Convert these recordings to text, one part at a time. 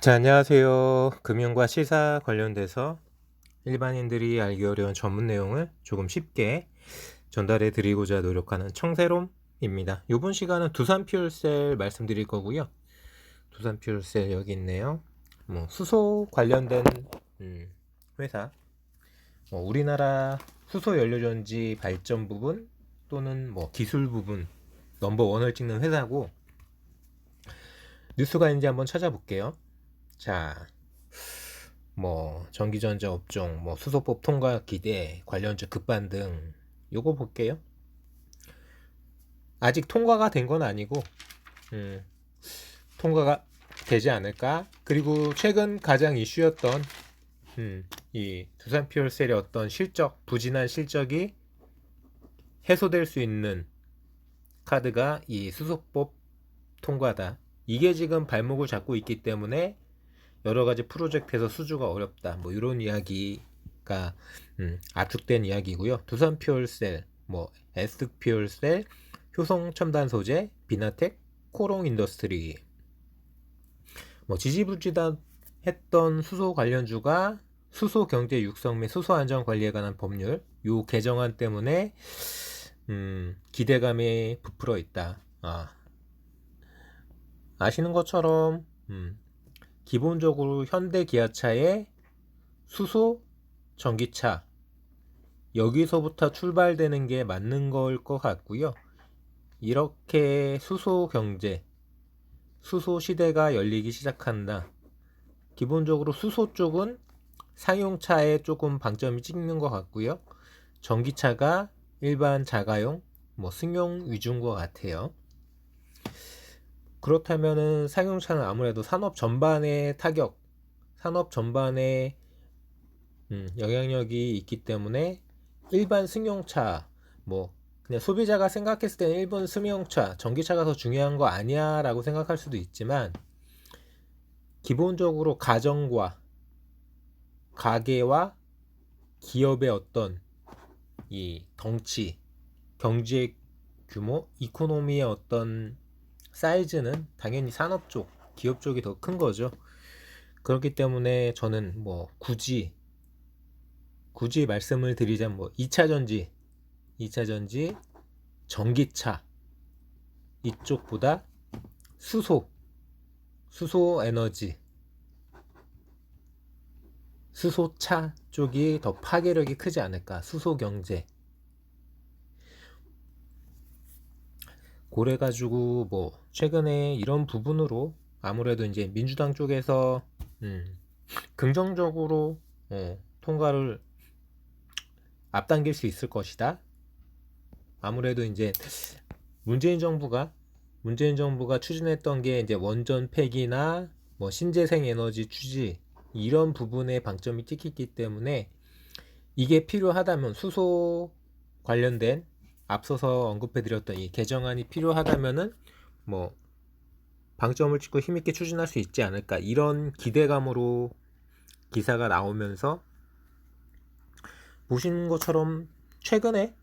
자, 안녕하세요. 금융과 시사 관련돼서 일반인들이 알기 어려운 전문 내용을 조금 쉽게 전달해 드리고자 노력하는 청세롬입니다. 이번 시간은 두산 퓨얼셀 말씀드릴 거고요. 두산 퓨얼셀 여기 있네요. 뭐 수소 관련된 음, 회사, 뭐 우리나라 수소 연료전지 발전 부분 또는 뭐 기술 부분 넘버 원을 찍는 회사고 뉴스가 있는지 한번 찾아볼게요. 자, 뭐 전기전자 업종, 뭐 수소법 통과 기대, 관련주 급반 등 요거 볼게요. 아직 통과가 된 건 아니고 음, 통과가 되지 않을까? 그리고 최근 가장 이슈였던 음, 이 두산 퓨얼셀의 어떤 실적, 부진한 실적이 해소될 수 있는 카드가 이 수소법 통과다. 이게 지금 발목을 잡고 있기 때문에 여러 가지 프로젝트에서 수주가 어렵다. 뭐 이런 이야기가 음, 압축된 이야기고요. 두산 퓨얼셀, 뭐 에스 퓨얼셀, 효성 첨단 소재, 비나텍, 코롱 인더스트리. 뭐 지지부진했던 수소 관련주가 수소 경제 육성 및 수소 안전 관리에 관한 법률 요 개정안 때문에 음, 기대감이 부풀어 있다. 아, 아시는 것처럼 음, 기본적으로 현대 기아차의 수소 전기차 여기서부터 출발되는 게 맞는 걸 것 같고요. 이렇게 수소 경제, 수소 시대가 열리기 시작한다. 기본적으로 수소 쪽은 상용차에 조금 방점이 찍는 것 같고요. 전기차가 일반 자가용, 뭐 승용 위주인 것 같아요. 그렇다면은 상용차는 아무래도 산업 전반의 타격, 산업 전반의 음, 영향력이 있기 때문에 일반 승용차, 뭐 그냥 소비자가 생각했을 때는 일본 승용차, 전기차가 더 중요한 거 아니야라고 생각할 수도 있지만 기본적으로 가정과 가계와 기업의 어떤 이 덩치, 경제 규모, 이코노미의 어떤 사이즈는 당연히 산업 쪽, 기업 쪽이 더 큰 거죠. 그렇기 때문에 저는 뭐 굳이 굳이 말씀을 드리자면 뭐 2차 전지, 2차 전지, 전기차 이쪽보다 수소, 수소 에너지, 수소차 쪽이 더 파괴력이 크지 않을까. 수소 경제. 그래 가지고 뭐 최근에 이런 부분으로 아무래도 이제 민주당 쪽에서 음, 긍정적으로 어, 통과를 앞당길 수 있을 것이다. 아무래도 이제 문재인 정부가 문재인 정부가 추진했던 게 이제 원전 폐기나 뭐 신재생 에너지 추지 이런 부분에 방점이 찍혔기 때문에 이게 필요하다면 수소 관련된 앞서서 언급해드렸던 이 개정안이 필요하다면은 뭐 방점을 찍고 힘있게 추진할 수 있지 않을까 이런 기대감으로 기사가 나오면서 보신 것처럼 최근에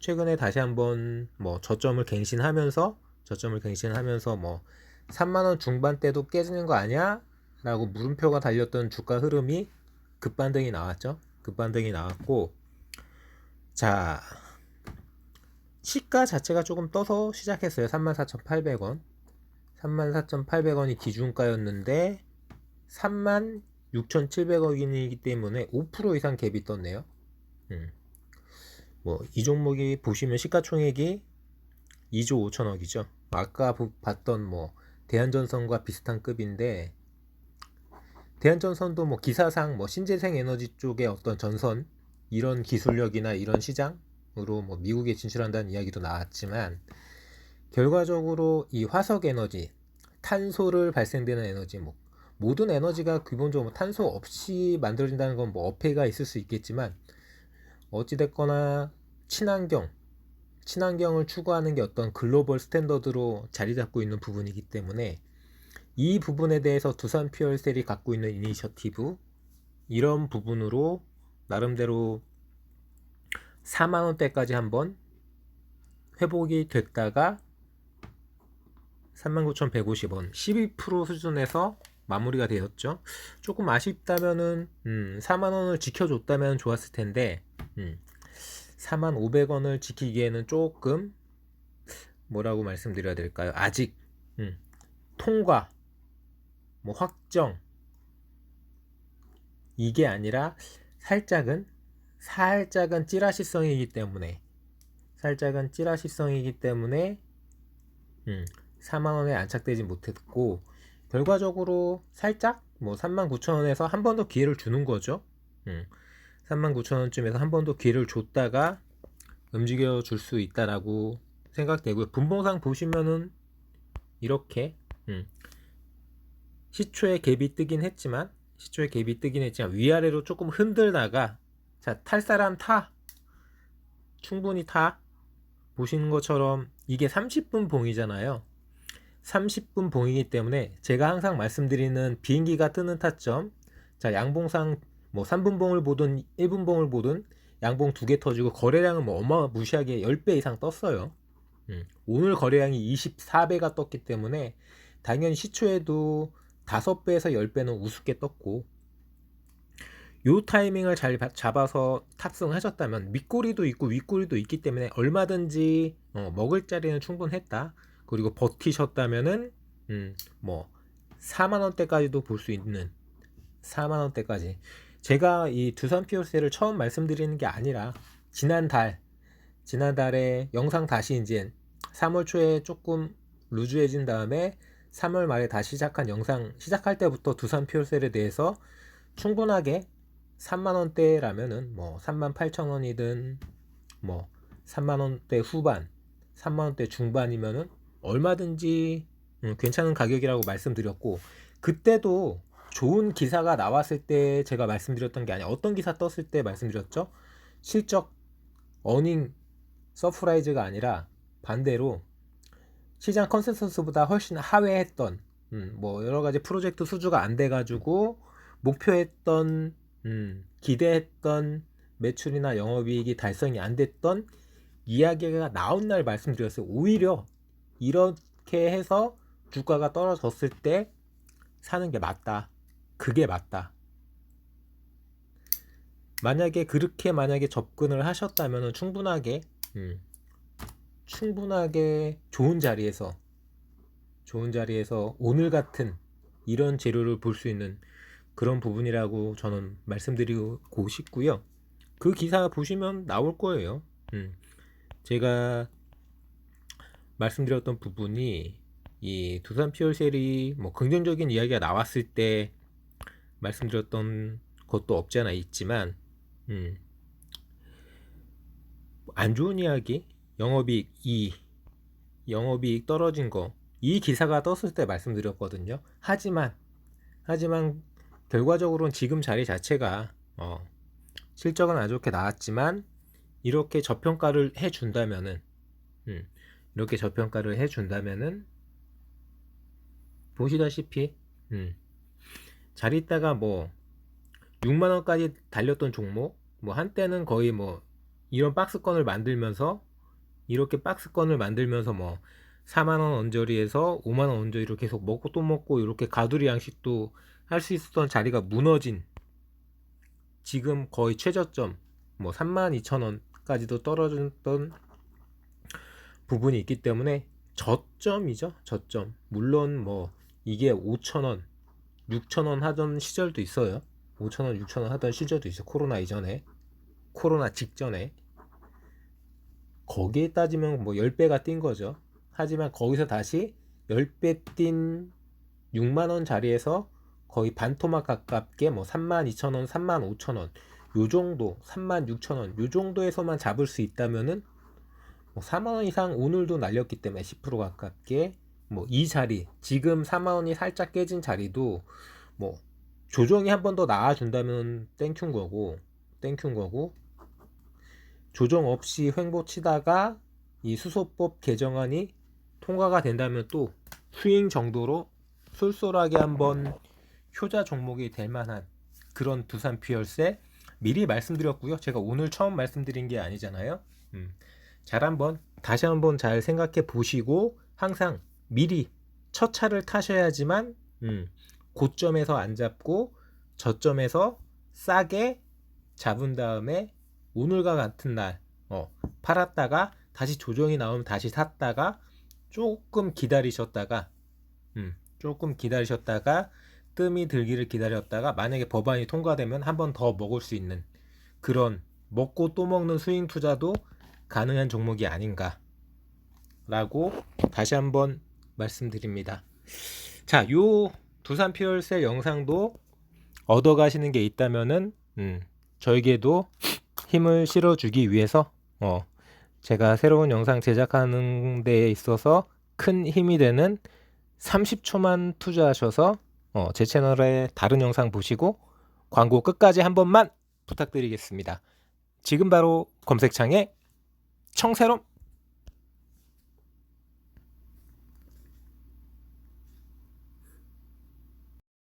최근에 다시 한번 뭐 저점을 갱신하면서 저점을 갱신하면서 뭐 3만 원 중반대도 깨지는 거 아니야? 라고 물음표가 달렸던 주가 흐름이 급반등이 나왔죠. 급반등이 나왔고 자 시가 자체가 조금 떠서 시작했어요. 34,800원. 34,800원이 기준가였는데 36,700원이기 때문에 5% 이상 갭이 떴네요. 음. 뭐이 종목이 보시면 시가총액이 2조 5천억이죠. 아까 봤던 뭐 대한전선과 비슷한 급인데 대한전선도 뭐 기사상 뭐 신재생 에너지 쪽의 어떤 전선 이런 기술력이나 이런 시장 으로 뭐 미국에 진출한다는 이야기도 나왔지만 결과적으로 이 화석 에너지, 탄소를 발생되는 에너지, 뭐 모든 에너지가 기본적으로 뭐 탄소 없이 만들어진다는 건 뭐 어폐가 있을 수 있겠지만 어찌됐거나 친환경, 친환경을 추구하는 게 어떤 글로벌 스탠더드로 자리 잡고 있는 부분이기 때문에 이 부분에 대해서 두산 퓨얼셀이 갖고 있는 이니셔티브 이런 부분으로 나름대로 4만 원대까지 한번 회복이 됐다가 39,150원 12% 수준에서 마무리가 되었죠. 조금 아쉽다면은 음, 4만 원을 지켜줬다면 좋았을 텐데 음, 4만 500원을 지키기에는 조금 뭐라고 말씀드려야 될까요? 아직 음, 통과 뭐 확정 이게 아니라 살짝은 살짝은 찌라시성이기 때문에 살짝은 찌라시성이기 때문에 음, 4만 원에 안착되지 못했고 결과적으로 살짝 뭐 39,000원에서 한 번 더 기회를 주는 거죠. 음, 39,000원쯤에서 한 번 더 기회를 줬다가 움직여 줄 수 있다라고 생각되고요. 분봉상 보시면은 이렇게 음, 시초에 갭이 뜨긴 했지만 시초에 갭이 뜨긴 했지만 위아래로 조금 흔들다가 자 탈 사람 타. 충분히 타. 보시는 것처럼 이게 30분 봉이잖아요. 30분 봉이기 때문에 제가 항상 말씀드리는 비행기가 뜨는 타점. 자 양봉상 뭐 3분 봉을 보든 1분 봉을 보든 양봉 두 개 터지고 거래량은 뭐 어마무시하게 10배 이상 떴어요. 음, 오늘 거래량이 24배가 떴기 때문에 당연히 시초에도 5배에서 10배는 우습게 떴고 요 타이밍을 잘 바- 잡아서 탑승하셨다면 밑꼬리도 있고 윗꼬리도 있기 때문에 얼마든지 어, 먹을 자리는 충분했다. 그리고 버티셨다면은 음, 뭐 4만 원대까지도 볼 수 있는 4만 원대까지. 제가 이 두산 피오세를 처음 말씀드리는 게 아니라 지난달 지난달에 영상 다시 이제 3월 초에 조금 루즈해진 다음에 3월 말에 다시 시작한 영상 시작할 때부터 두산 피오셀에 대해서 충분하게 3만 원대라면은 뭐 3만 8천 원이든 뭐 3만 원대 후반, 3만 원대 중반이면은 얼마든지 음, 괜찮은 가격이라고 말씀드렸고 그때도 좋은 기사가 나왔을 때 제가 말씀드렸던 게 아니라 어떤 기사 떴을 때 말씀드렸죠? 실적 어닝 서프라이즈가 아니라 반대로 시장 컨센서스보다 훨씬 하회했던 음, 뭐 여러 가지 프로젝트 수주가 안 돼가지고 목표했던 음, 기대했던 매출이나 영업이익이 달성이 안 됐던 이야기가 나온 날 말씀드렸어요. 오히려 이렇게 해서 주가가 떨어졌을 때 사는 게 맞다. 그게 맞다. 만약에 그렇게 만약에 접근을 하셨다면 충분하게 음, 충분하게 좋은 자리에서 좋은 자리에서 오늘 같은 이런 재료를 볼 수 있는 그런 부분이라고 저는 말씀드리고 싶고요. 그 기사 보시면 나올 거예요. 음, 제가 말씀드렸던 부분이 이 두산 피올셀이 뭐 긍정적인 이야기가 나왔을 때 말씀드렸던 것도 없지 않아 있지만 음, 안 좋은 이야기 영업이익 2 영업이익 떨어진 거 이 기사가 떴을 때 말씀드렸거든요. 하지만 하지만 결과적으로는 지금 자리 자체가 어, 실적은 안 좋게 나왔지만 이렇게 저평가를 해준다면은 음, 이렇게 저평가를 해준다면은 보시다시피 음, 잘 있다가 뭐 6만 원까지 달렸던 종목 뭐 한때는 거의 뭐 이런 박스권을 만들면서 이렇게 박스권을 만들면서 뭐 4만 원 언저리에서 5만 원 언저리로 계속 먹고 또 먹고 이렇게 가두리 양식도 할 수 있었던 자리가 무너진 지금 거의 최저점 뭐 3만 2천 원까지도 떨어졌던 부분이 있기 때문에 저점이죠 저점. 물론 뭐 이게 5천 원 6천 원 하던 시절도 있어요. 5천 원 6천 원 하던 시절도 있어요 코로나 이전에. 코로나 직전에. 거기에 따지면 뭐 10배가 뛴 거죠. 하지만 거기서 다시 10배 뛴 6만원 자리에서 거의 반토막 가깝게 뭐 32,000원, 35,000원 요 정도, 36,000원 요 정도에서만 잡을 수 있다면은 뭐 4만 원 이상 오늘도 날렸기 때문에 10% 가깝게 뭐 이 자리 지금 4만 원이 살짝 깨진 자리도 뭐 조정이 한 번 더 나와준다면 땡큐인 거고 땡큐인 거고 조정 없이 횡보 치다가 이 수소법 개정안이 통과가 된다면 또 스윙 정도로 쏠쏠하게 한번 효자 종목이 될 만한 그런 두산 피얼세 미리 말씀드렸고요. 제가 오늘 처음 말씀드린 게 아니잖아요. 음, 잘 한번 다시 한번 잘 생각해 보시고 항상 미리 첫 차를 타셔야지만 음, 고점에서 안 잡고 저점에서 싸게 잡은 다음에 오늘과 같은 날 어, 팔았다가 다시 조정이 나오면 다시 샀다가 조금 기다리셨다가 음, 조금 기다리셨다가 뜸이 들기를 기다렸다가 만약에 법안이 통과되면 한 번 더 먹을 수 있는 그런 먹고 또 먹는 스윙 투자도 가능한 종목이 아닌가 라고 다시 한번 말씀드립니다. 자, 요 두산 피얼셀 영상도 얻어 가시는 게 있다면은 음, 저에게도 힘을 실어 주기 위해서 어, 제가 새로운 영상 제작하는 데에 있어서 큰 힘이 되는 30초만 투자하셔서 어, 제 채널에 다른 영상 보시고 광고 끝까지 한 번만 부탁드리겠습니다. 지금 바로 검색창에 청새롬